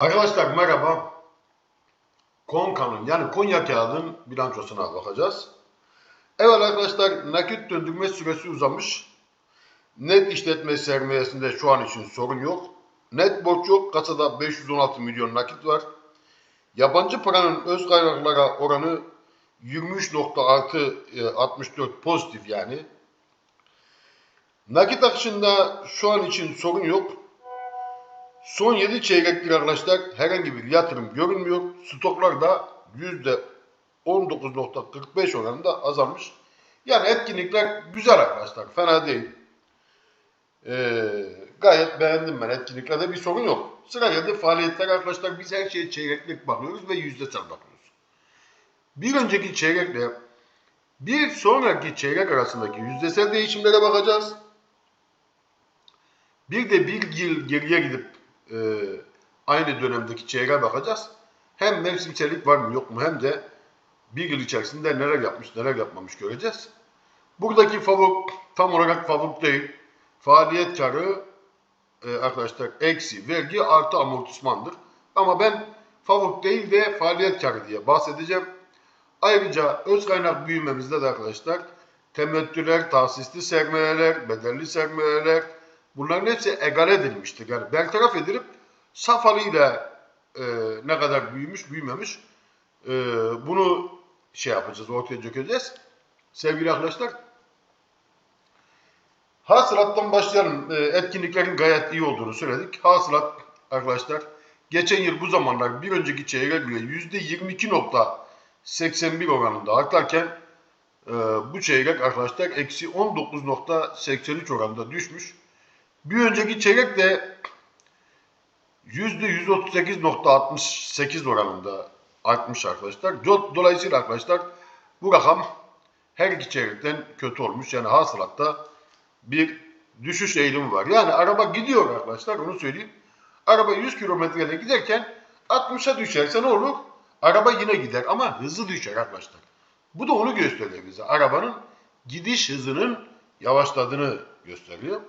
Arkadaşlar merhaba. Konka'nın yani Konya kağıdın bilançosuna bakacağız. Evet arkadaşlar nakit döndürme süresi uzamış. Net işletme sermayesinde şu an için sorun yok. Net borç yok. Kasada 516 milyon nakit var. Yabancı paranın öz kaynaklara oranı 23.664 pozitif yani. Nakit akışında şu an için sorun yok. Son 7 çeyrektir arkadaşlar herhangi bir yatırım görünmüyor. Stoklar da %19.45 oranında azalmış. Yani etkinlikler güzel arkadaşlar. Fena değil. Ee, gayet beğendim ben. Etkinliklerde bir sorun yok. Sıra geldi faaliyetler arkadaşlar. Biz her şeye çeyreklik bakıyoruz ve yüzdesel bakıyoruz. Bir önceki çeyrekle bir sonraki çeyrek arasındaki yüzdesel değişimlere bakacağız. Bir de bir yıl geriye gidip e, aynı dönemdeki çeyreğe bakacağız. Hem mevsimsellik var mı yok mu hem de bir yıl içerisinde neler yapmış neler yapmamış göreceğiz. Buradaki favori tam olarak favori değil. Faaliyet karı e, arkadaşlar eksi vergi artı amortismandır. Ama ben favori değil de faaliyet karı diye bahsedeceğim. Ayrıca öz kaynak büyümemizde de arkadaşlar temettüler, tahsisli sermayeler, bedelli sermayeler bunların hepsi egale edilmiştir. Yani bertaraf edilip saf halıyla e, ne kadar büyümüş büyümemiş e, bunu şey yapacağız ortaya dökeceğiz. Sevgili arkadaşlar hasılattan başlayalım. E, etkinliklerin gayet iyi olduğunu söyledik. Hasılat arkadaşlar geçen yıl bu zamanlar bir önceki çeyrek bile %22.81 oranında artarken e, bu çeyrek arkadaşlar eksi 19.83 oranında düşmüş. Bir önceki çeyrek de %138.68 oranında artmış arkadaşlar. Do- Dolayısıyla arkadaşlar bu rakam her iki çeyrekten kötü olmuş. Yani hasılatta bir düşüş eğilimi var. Yani araba gidiyor arkadaşlar onu söyleyeyim. Araba 100 kilometrede giderken 60'a düşerse ne olur? Araba yine gider ama hızı düşer arkadaşlar. Bu da onu gösteriyor bize. Arabanın gidiş hızının yavaşladığını gösteriyor.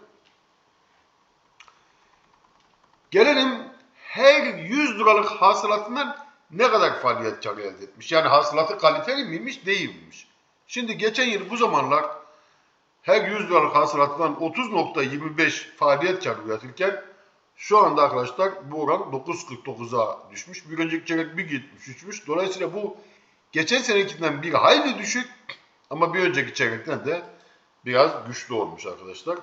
Gelelim her 100 liralık hasılatından ne kadar faaliyet karı elde etmiş? Yani hasılatı kaliteli miymiş, değil miymiş? Şimdi geçen yıl bu zamanlar her 100 liralık hasılatından 30.25 faaliyet karı üretirken şu anda arkadaşlar bu oran 9.49'a düşmüş. Bir önceki çeyrek bir gitmiş, düşmüş. Dolayısıyla bu geçen senekinden bir hayli düşük ama bir önceki çeyrekten de biraz güçlü olmuş arkadaşlar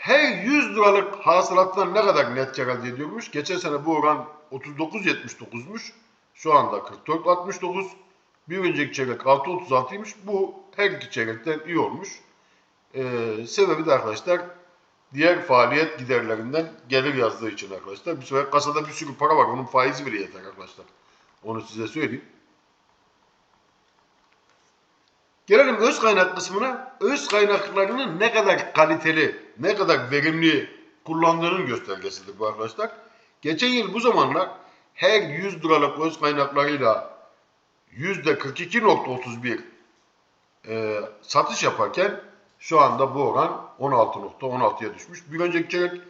her 100 liralık hasılattan ne kadar net kar elde ediyormuş? Geçen sene bu oran 39.79'muş. Şu anda 44.69. Bir önceki çeyrek 6.36'ymış. Bu her iki çeyrekten iyi olmuş. Ee, sebebi de arkadaşlar diğer faaliyet giderlerinden gelir yazdığı için arkadaşlar. Bir sefer kasada bir sürü para var. Onun faizi bile yeter arkadaşlar. Onu size söyleyeyim. Gelelim öz kaynak kısmına. Öz kaynaklarının ne kadar kaliteli, ne kadar verimli kullandığının göstergesidir bu arkadaşlar. Geçen yıl bu zamanlar her 100 liralık öz kaynaklarıyla %42.31 e, satış yaparken şu anda bu oran 16.16'ya düşmüş. Bir önceki çeyrek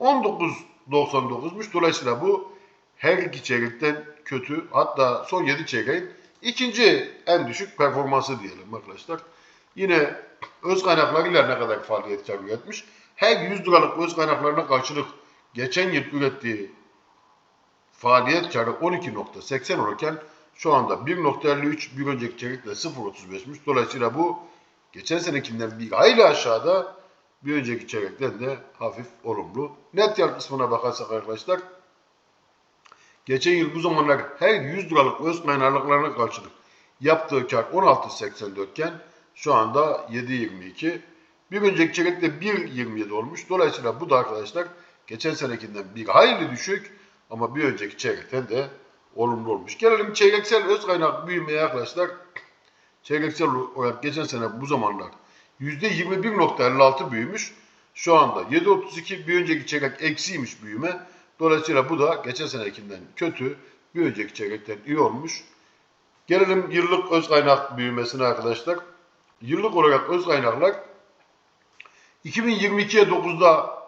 19.99'muş. Dolayısıyla bu her iki çeyrekten kötü. Hatta son 7 çeyreğin ikinci en düşük performansı diyelim arkadaşlar. Yine öz kaynaklarıyla ne kadar faaliyet kar üretmiş. Her 100 liralık öz kaynaklarına karşılık geçen yıl ürettiği faaliyet karı 12.80 olurken şu anda 1.53 bir önceki çeyrekle 0.35'miş. Dolayısıyla bu geçen senekinden bir hayli aşağıda bir önceki çeyrekten de hafif olumlu. Net kar kısmına bakarsak arkadaşlar geçen yıl bu zamanlar her 100 liralık öz kaynaklarına karşılık yaptığı kar 16.84 iken şu anda 7.22. Bir önceki çeyrekte 1.27 olmuş. Dolayısıyla bu da arkadaşlar geçen senekinden bir hayli düşük ama bir önceki çeyrekten de olumlu olmuş. Gelelim çeyreksel öz kaynak büyümeye arkadaşlar. Çeyreksel olarak geçen sene bu zamanlar %21.56 büyümüş. Şu anda 7.32 bir önceki çeyrek eksiymiş büyüme. Dolayısıyla bu da geçen senekinden kötü, bir önceki çeyrekten iyi olmuş. Gelelim yıllık öz kaynak büyümesine arkadaşlar. Yıllık olarak öz kaynaklar 2022'ye 9'da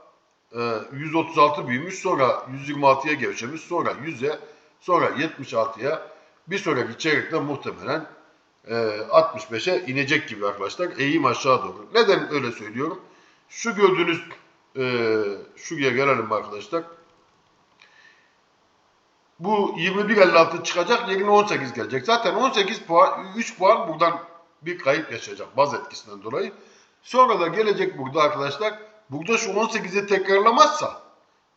e, 136 büyümüş, sonra 126'ya gevşemiş, sonra 100'e, sonra 76'ya bir sonraki çeyrekte muhtemelen e, 65'e inecek gibi arkadaşlar. Eğim aşağı doğru. Neden öyle söylüyorum? Şu gördüğünüz e, şuraya gelelim arkadaşlar. Bu 21.56 çıkacak yerine 18 gelecek. Zaten 18 puan, 3 puan buradan bir kayıp yaşayacak baz etkisinden dolayı. Sonra da gelecek burada arkadaşlar. Burada şu 18'i tekrarlamazsa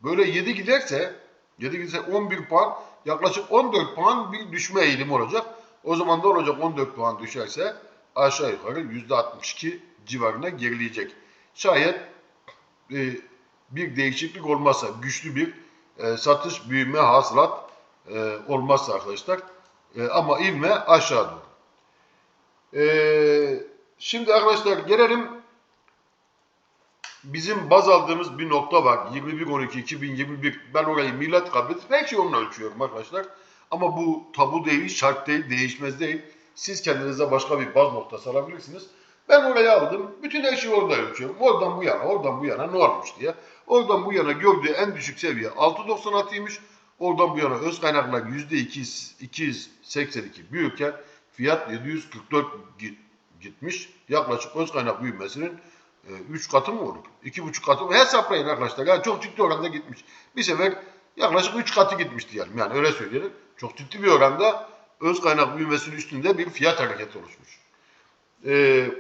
böyle 7 giderse 7 giderse 11 puan yaklaşık 14 puan bir düşme eğilimi olacak. O zaman da olacak 14 puan düşerse aşağı yukarı %62 civarına gerileyecek. Şayet e, bir değişiklik olmazsa, güçlü bir e, satış, büyüme, hasılat e, olmazsa arkadaşlar. E, ama ivme aşağı doğru. E, şimdi arkadaşlar gelelim bizim baz aldığımız bir nokta var. 21-12-2021. Ben orayı millet kabul her şeyi onunla ölçüyorum arkadaşlar. Ama bu tabu değil, şart değil, değişmez değil. Siz kendinize başka bir baz noktası alabilirsiniz. Ben oraya aldım. Bütün her şeyi orada ölçüyorum. Oradan bu yana, oradan bu yana ne olmuş diye. Oradan bu yana gördüğü en düşük seviye 6.96'ymış. Oradan bu yana öz kaynaklar %282 büyürken fiyat 744 gi- gitmiş. Yaklaşık öz kaynak büyümesinin 3 katı mı olur? 2,5 katı mı? Hesaplayın arkadaşlar. Yani çok ciddi oranda gitmiş. Bir sefer yaklaşık 3 katı gitmiş diyelim. Yani öyle söyleyelim. Çok ciddi bir oranda öz kaynak büyümesinin üstünde bir fiyat hareketi oluşmuş. Ee,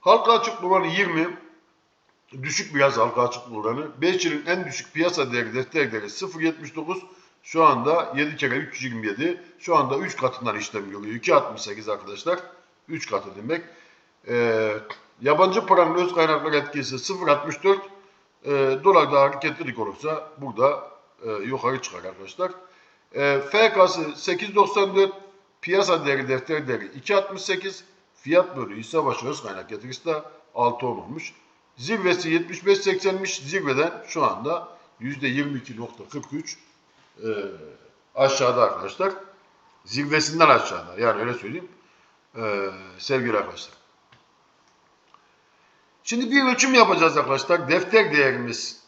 halka açık oranı 20. Düşük biraz halka açık oranı. 5 yılın en düşük piyasa değeri değeri 0.79. Şu anda 7 kere 327. Şu anda 3 katından işlem görüyor. 2.68 arkadaşlar. 3 katı demek. Ee, yabancı paranın öz kaynaklar etkisi 0.64. Ee, dolarda hareketlilik olursa burada e, yukarı çıkar arkadaşlar. E, FK'sı 8.94. Piyasa değeri defter değeri 2.68. Fiyat bölü hisse başı öz kaynak getirisi de 6.10 olmuş. Zirvesi 75.80'miş. Zirveden şu anda %22.43 e, aşağıda arkadaşlar. Zirvesinden aşağıda. Yani öyle söyleyeyim. E, sevgili arkadaşlar. Şimdi bir ölçüm yapacağız arkadaşlar. Defter değerimiz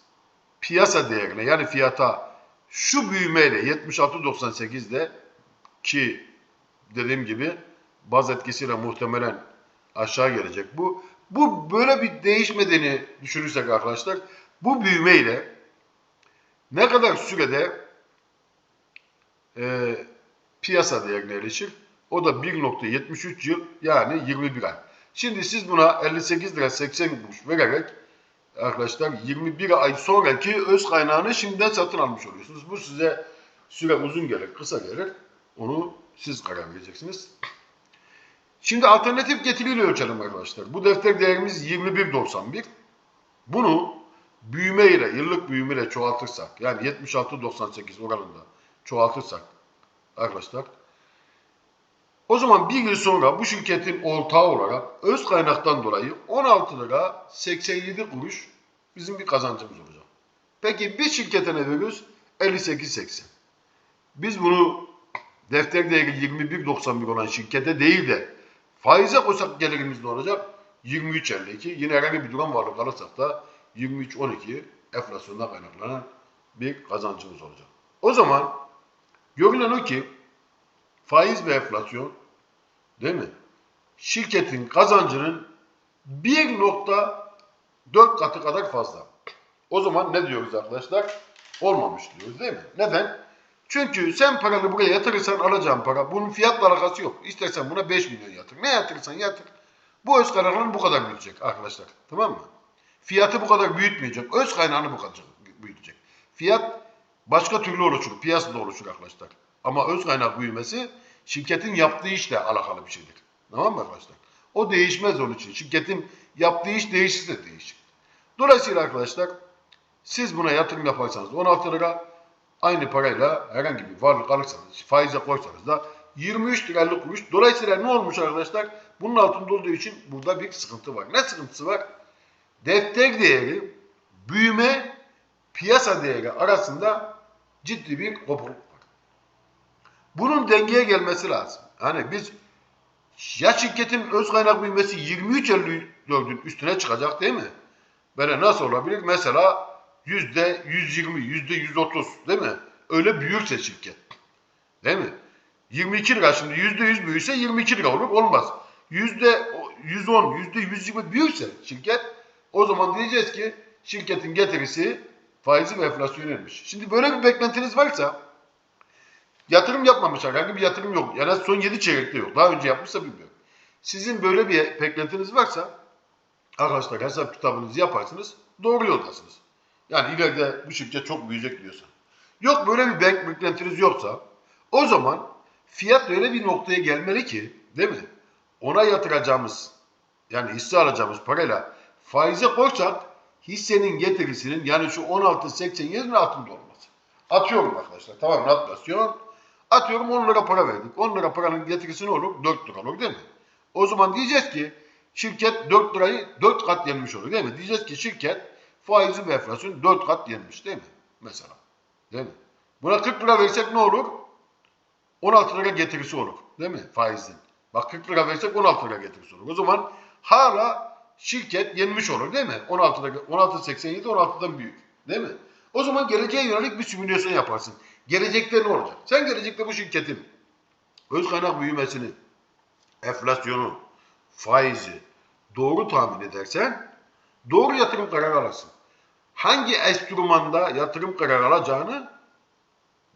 piyasa değerine yani fiyata şu büyümeyle 76.98'de ki dediğim gibi baz etkisiyle muhtemelen aşağı gelecek bu. Bu böyle bir değişmediğini düşünürsek arkadaşlar bu büyümeyle ne kadar sürede e, piyasa değerine erişir? O da 1.73 yıl yani 21 ay. Şimdi siz buna 58 lira 80 kuruş vererek arkadaşlar 21 ay sonraki öz kaynağını şimdiden satın almış oluyorsunuz. Bu size süre uzun gelir, kısa gelir. Onu siz karar vereceksiniz. Şimdi alternatif getiriyle ölçelim arkadaşlar. Bu defter değerimiz 21.91. Bunu büyüme ile, yıllık büyüme ile çoğaltırsak, yani 76.98 oranında çoğaltırsak arkadaşlar, o zaman bir yıl sonra bu şirketin ortağı olarak öz kaynaktan dolayı 16 lira 87 kuruş bizim bir kazancımız olacak. Peki bir şirkete ne veriyoruz? 58.80. Biz bunu defter değeri 21.91 olan şirkete değil de faize koysak gelirimiz ne olacak? 23.52. Yine herhangi bir durum varlık alırsak da 23.12 enflasyondan kaynaklanan bir kazancımız olacak. O zaman görünen o ki faiz ve enflasyon değil mi? Şirketin kazancının 1.4 katı kadar fazla. O zaman ne diyoruz arkadaşlar? Olmamış diyoruz değil mi? Neden? Çünkü sen paranı buraya yatırırsan alacağın para bunun fiyatla alakası yok. İstersen buna 5 milyon yatır. Ne yatırırsan yatır. Bu öz kaynağını bu kadar büyütecek arkadaşlar. Tamam mı? Fiyatı bu kadar büyütmeyecek. Öz kaynağını bu kadar büyütecek. Fiyat başka türlü oluşur. Piyasada oluşur arkadaşlar. Ama öz kaynak büyümesi şirketin yaptığı işle alakalı bir şeydir. Tamam mı arkadaşlar? O değişmez onun için. Şirketin yaptığı iş değişirse değişir. Dolayısıyla arkadaşlar siz buna yatırım yaparsanız 16 lira aynı parayla herhangi bir varlık alırsanız faize koysanız da 23 lira 50 kuruş. Dolayısıyla ne olmuş arkadaşlar? Bunun altında olduğu için burada bir sıkıntı var. Ne sıkıntısı var? Defter değeri, büyüme, piyasa değeri arasında ciddi bir kopukluk. Bunun dengeye gelmesi lazım. Hani biz ya şirketin öz kaynak büyümesi 23.54'ün üstüne çıkacak değil mi? Böyle nasıl olabilir? Mesela yüzde 120, yüzde 130 değil mi? Öyle büyürse şirket. Değil mi? 22 lira şimdi yüzde 100 büyürse 22 lira olur. Olmaz. Yüzde 110, yüzde 120 büyürse şirket o zaman diyeceğiz ki şirketin getirisi faizi ve enflasyonu inmiş. Şimdi böyle bir beklentiniz varsa yatırım yapmamış herhangi bir yatırım yok. Yani son 7 çeyrekte yok. Daha önce yapmışsa bilmiyorum. Sizin böyle bir beklentiniz varsa arkadaşlar hesap kitabınızı yaparsınız. Doğru yoldasınız. Yani ileride bu şirket çok büyüyecek diyorsa. Yok böyle bir bek- beklentiniz yoksa o zaman fiyat öyle bir noktaya gelmeli ki değil mi? Ona yatıracağımız yani hisse alacağımız parayla faize koysak hissenin getirisinin yani şu 16.87'nin altında olması. Atıyorum arkadaşlar tamam enflasyon. Atıyorum 10 lira para verdik. 10 lira paranın getirisi ne olur? 4 lira olur değil mi? O zaman diyeceğiz ki şirket 4 lirayı 4 kat yenmiş olur değil mi? Diyeceğiz ki şirket faizi ve enflasyonu 4 kat yenmiş değil mi? Mesela. Değil mi? Buna 40 lira versek ne olur? 16 lira getirisi olur. Değil mi? Faizin. Bak 40 lira versek 16 lira getirisi olur. O zaman hala şirket yenmiş olur değil mi? 16 lira, 16.87 16'dan büyük. Değil mi? O zaman geleceğe yönelik bir simülasyon yaparsın. Gelecekte ne olacak? Sen gelecekte bu şirketin öz kaynak büyümesini, enflasyonu, faizi doğru tahmin edersen doğru yatırım kararı alırsın. Hangi enstrümanda yatırım kararı alacağını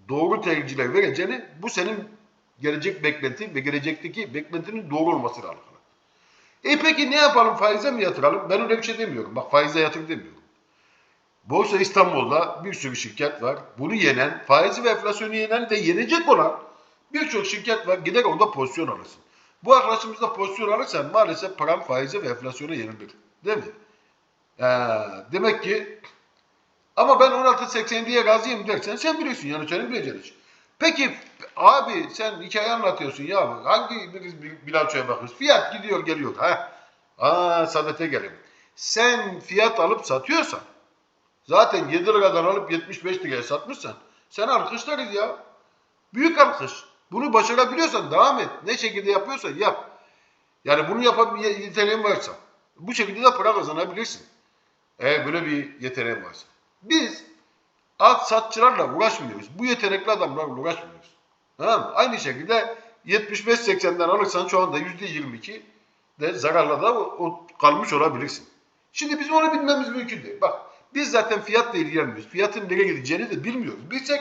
doğru tercihler vereceğini bu senin gelecek beklenti ve gelecekteki beklentinin doğru olmasıyla alakalı. E peki ne yapalım faize mi yatıralım? Ben öyle bir şey demiyorum. Bak faize yatır demiyorum. Borsa İstanbul'da bir sürü şirket var. Bunu yenen, faizi ve enflasyonu yenen ve yenecek olan birçok şirket var. Gider orada pozisyon alırsın. Bu arkadaşımızda pozisyon alırsan maalesef param faize ve enflasyona yenilir. Değil mi? Ee, demek ki ama ben 16.87'ye razıyım dersen sen biliyorsun yani senin bileceğin iş. Peki abi sen hikaye anlatıyorsun ya hangi bir, bir bilançoya bakıyoruz? Fiyat gidiyor geliyor. Ha. Aa Saadet'e gelelim. Sen fiyat alıp satıyorsan zaten 7 liradan alıp 75 liraya satmışsan sen alkışlarız ya. Büyük alkış. Bunu başarabiliyorsan devam et. Ne şekilde yapıyorsan yap. Yani bunu yapan bir yeteneğin varsa bu şekilde de para kazanabilirsin. Eğer böyle bir yeteneğin varsa. Biz alt satçılarla uğraşmıyoruz. Bu yetenekli adamlarla uğraşmıyoruz. Tamam mı? Aynı şekilde 75-80'den alırsan şu anda %22 de zararla da o kalmış olabilirsin. Şimdi bizim onu bilmemiz mümkün değil. Bak biz zaten fiyatla ilgilenmiyoruz. Fiyatın nereye gideceğini de bilmiyoruz. Bilsek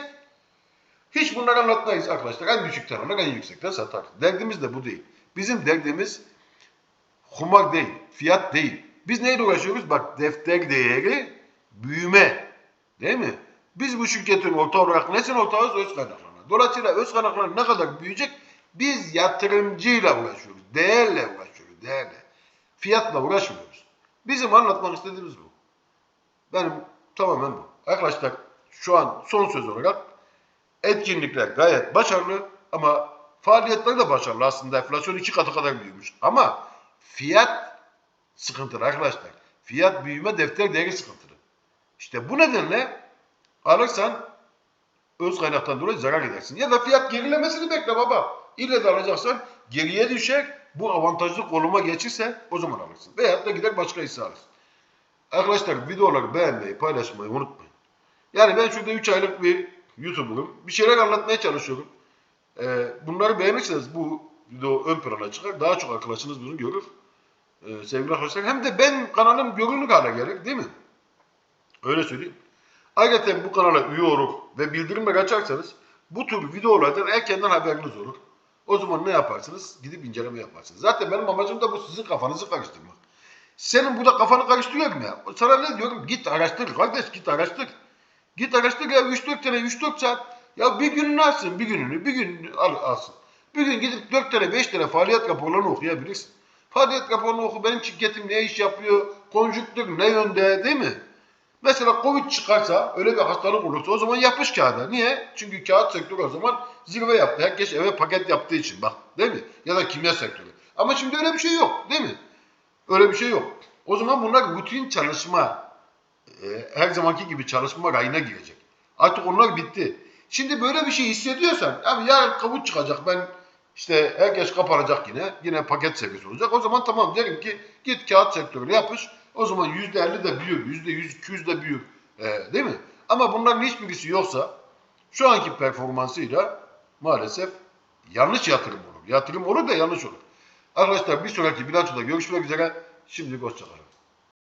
hiç bunları anlatmayız arkadaşlar. En düşükten alır, en yüksekten satar. Derdimiz de bu değil. Bizim derdimiz kumar değil, fiyat değil. Biz neyle uğraşıyoruz? Bak defter değeri büyüme. Değil mi? Biz bu şirketin orta olarak nesine ortağız? Öz kaynaklarına. Dolayısıyla öz kaynaklar ne kadar büyüyecek? Biz yatırımcıyla uğraşıyoruz. Değerle uğraşıyoruz. Değerle. Fiyatla uğraşmıyoruz. Bizim anlatmak istediğimiz bu. Benim tamamen bu. Arkadaşlar şu an son söz olarak etkinlikler gayet başarılı ama faaliyetler de başarılı aslında. Enflasyon iki katı kadar büyümüş. Ama fiyat sıkıntılı arkadaşlar. Fiyat büyüme defter değeri sıkıntılı. İşte bu nedenle alırsan öz kaynaktan dolayı zarar edersin. Ya da fiyat gerilemesini bekle baba. İlle de alacaksan geriye düşer. Bu avantajlı konuma geçirse o zaman alırsın. Veyahut da gider başka hisse alırsın. Arkadaşlar videoları beğenmeyi, paylaşmayı unutmayın. Yani ben şurada 3 aylık bir YouTuber'ım. Bir şeyler anlatmaya çalışıyorum. Ee, bunları beğenirseniz bu video ön plana çıkar. Daha çok arkadaşınız bunu görür. Ee, sevgili arkadaşlar. Hem de ben kanalım görünür hale gelir değil mi? Öyle söyleyeyim. Ayrıca bu kanala üye olur ve bildirimleri açarsanız bu tür videolardan erkenden haberiniz olur. O zaman ne yaparsınız? Gidip inceleme yaparsınız. Zaten benim amacım da bu sizin kafanızı karıştırmak. Senin burada kafanı karıştırıyorum ya. Sana ne diyorum? Git araştır kardeş git araştır. Git araştır ya 3-4 tane 3-4 saat. Ya bir gününü alsın bir gününü bir gün al, alsın. Bir gün gidip 4 tane 5 tane faaliyet raporlarını okuyabilirsin. Faaliyet raporunu oku benim şirketim ne iş yapıyor, konjüktür ne yönde değil mi? Mesela Covid çıkarsa, öyle bir hastalık olursa o zaman yapış kağıda. Niye? Çünkü kağıt sektörü o zaman zirve yaptı. Herkes eve paket yaptığı için bak değil mi? Ya da kimya sektörü. Ama şimdi öyle bir şey yok değil mi? Öyle bir şey yok. O zaman bunlar rutin çalışma, e, her zamanki gibi çalışma rayına girecek. Artık onlar bitti. Şimdi böyle bir şey hissediyorsan, abi yarın Covid çıkacak ben işte herkes kapanacak yine. Yine paket seviyesi olacak. O zaman tamam derim ki git kağıt sektörüne yapış. O zaman yüzde elli de büyür, yüzde yüz, iki yüz de büyür. Ee, değil mi? Ama bunların hiçbirisi yoksa şu anki performansıyla maalesef yanlış yatırım olur. Yatırım olur da yanlış olur. Arkadaşlar bir sonraki bilançoda görüşmek üzere. Şimdilik hoşçakalın.